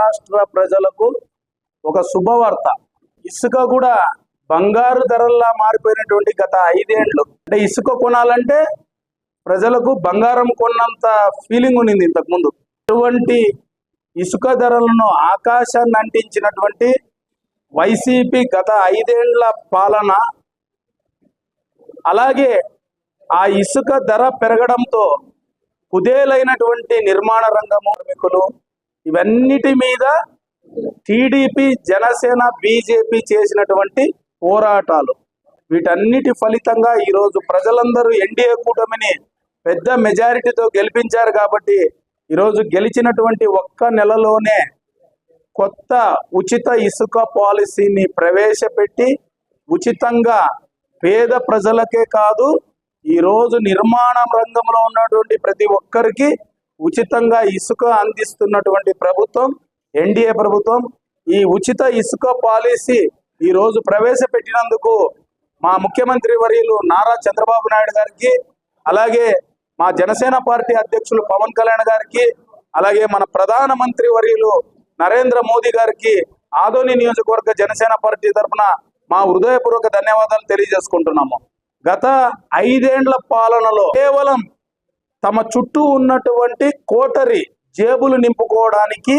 రాష్ట్ర ప్రజలకు ఒక శుభవార్త. ఇసుక కూడా బంగారు ధరల్లా మారిపోయినటువంటి గత ఐదేండ్లు అంటే ఇసుక కొనాలంటే ప్రజలకు బంగారం కొన్నంత ఫీలింగ్ ఉన్నింది ఇంతకుముందు. అటువంటి ఇసుక ధరలను ఆకాశాన్ని అంటించినటువంటి వైసీపీ గత ఐదేండ్ల పాలన అలాగే ఆ ఇసుక ధర పెరగడంతో కుదేలైనటువంటి నిర్మాణ రంగ కార్మికులు ఇవన్నిటి మీద టీడీపీ జనసేన బీజేపీ చేసినటువంటి పోరాటాలు. వీటన్నిటి ఫలితంగా ఈరోజు ప్రజలందరూ ఎన్డీఏ కూటమిని పెద్ద మెజారిటీతో గెలిపించారు కాబట్టి ఈరోజు గెలిచినటువంటి ఒక్క నెలలోనే కొత్త ఉచిత ఇసుక పాలసీని ప్రవేశపెట్టి ఉచితంగా పేద ప్రజలకే కాదు ఈరోజు నిర్మాణ రంగంలో ఉన్నటువంటి ప్రతి ఒక్కరికి ఉచితంగా ఇసుక అందిస్తున్నటువంటి ప్రభుత్వం ఎన్డీఏ ప్రభుత్వం ఈ ఉచిత ఇసుక పాలసీ ఈ రోజు ప్రవేశపెట్టినందుకు మా ముఖ్యమంత్రి వర్యులు నారా చంద్రబాబు నాయుడు గారికి అలాగే మా జనసేన పార్టీ అధ్యక్షులు పవన్ కళ్యాణ్ గారికి అలాగే మన ప్రధానమంత్రి వర్యులు నరేంద్ర మోదీ గారికి ఆదోని నియోజకవర్గ జనసేన పార్టీ తరఫున మా హృదయపూర్వక ధన్యవాదాలు తెలియజేసుకుంటున్నాము. గత ఐదేండ్ల పాలనలో కేవలం తమ చుట్టూ ఉన్నటువంటి కోటరి జేబులు నింపుకోవడానికి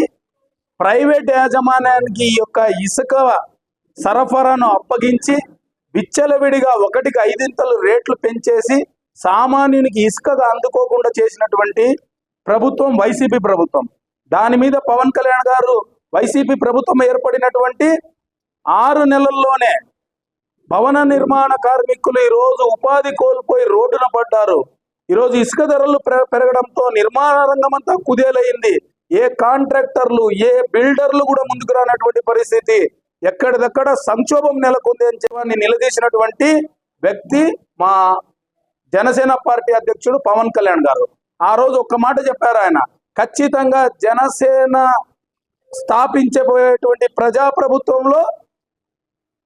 ప్రైవేట్ యాజమాన్యానికి ఈ యొక్క ఇసుక సరఫరాను అప్పగించి విచ్చలవిడిగా ఒకటికి ఐదింతలు రేట్లు పెంచేసి సామాన్యునికి ఇసుకగా అందుకోకుండా చేసినటువంటి ప్రభుత్వం వైసీపీ ప్రభుత్వం. దాని మీద పవన్ కళ్యాణ్ గారు వైసీపీ ప్రభుత్వం ఏర్పడినటువంటి ఆరు నెలల్లోనే భవన నిర్మాణ కార్మికులు ఈ రోజు ఉపాధి కోల్పోయి రోడ్డున పడ్డారు. ఈరోజు ఇసుక ధరలు పెరగడంతో నిర్మాణ రంగం అంతా కుదేలైంది. ఏ కాంట్రాక్టర్లు ఏ బిల్డర్లు కూడా ముందుకు రానటువంటి పరిస్థితి. ఎక్కడిదక్కడ సంక్షోభం నెలకొంది అని చెప్పి నిలదీసినటువంటి వ్యక్తి మా జనసేన పార్టీ అధ్యక్షుడు పవన్ కళ్యాణ్ గారు. ఆ రోజు ఒక్క మాట చెప్పారు ఆయన. ఖచ్చితంగా జనసేన స్థాపించబోయేటువంటి ప్రజాప్రభుత్వంలో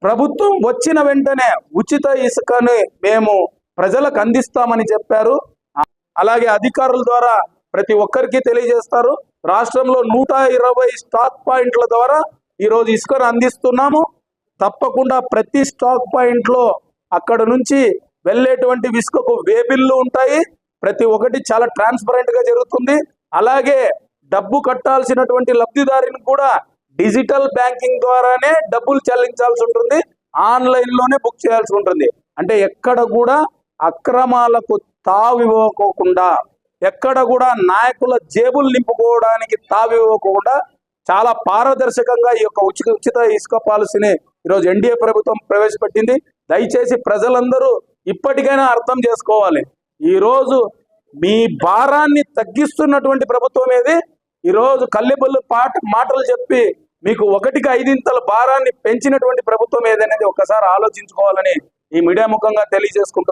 ప్రభుత్వం వచ్చిన వెంటనే ఉచిత ఇసుకని మేము ప్రజలకు అందిస్తామని చెప్పారు. అలాగే అధికారుల ద్వారా ప్రతి ఒక్కరికి తెలియజేస్తారు. రాష్ట్రంలో నూట ఇరవై స్టాక్ పాయింట్ల ద్వారా ఈరోజు ఇసుకను అందిస్తున్నాము. తప్పకుండా ప్రతి స్టాక్ పాయింట్లో అక్కడ నుంచి వెళ్ళేటువంటి ఇసుకకు వేబిల్లు ఉంటాయి. ప్రతి ఒక్కటి చాలా ట్రాన్స్పరెంట్గా జరుగుతుంది. అలాగే డబ్బు కట్టాల్సినటువంటి లబ్ధిదారుని కూడా డిజిటల్ బ్యాంకింగ్ ద్వారానే డబ్బులు చెల్లించాల్సి ఉంటుంది. ఆన్లైన్లోనే బుక్ చేయాల్సి ఉంటుంది. అంటే ఎక్కడ కూడా అక్రమాలకు తావివ్వకోకుండా ఎక్కడ కూడా నాయకుల జేబులు నింపుకోవడానికి తావివ్వకుండా చాలా పారదర్శకంగా ఈ యొక్క ఉచిత ఉచిత ఇసుక పాలసీని ఈరోజు ఎన్డీఏ ప్రభుత్వం ప్రవేశపెట్టింది. దయచేసి ప్రజలందరూ ఇప్పటికైనా అర్థం చేసుకోవాలి. ఈరోజు మీ భారాన్ని తగ్గిస్తున్నటువంటి ప్రభుత్వం ఏది? ఈరోజు కల్లెబొల్లు పాట మాటలు చెప్పి మీకు ఒకటికి ఐదింతల భారాన్ని పెంచినటువంటి ప్రభుత్వం ఏదనేది ఒకసారి ఆలోచించుకోవాలని ఈ మీడియా ముఖంగా తెలియజేసుకుంటున్నారు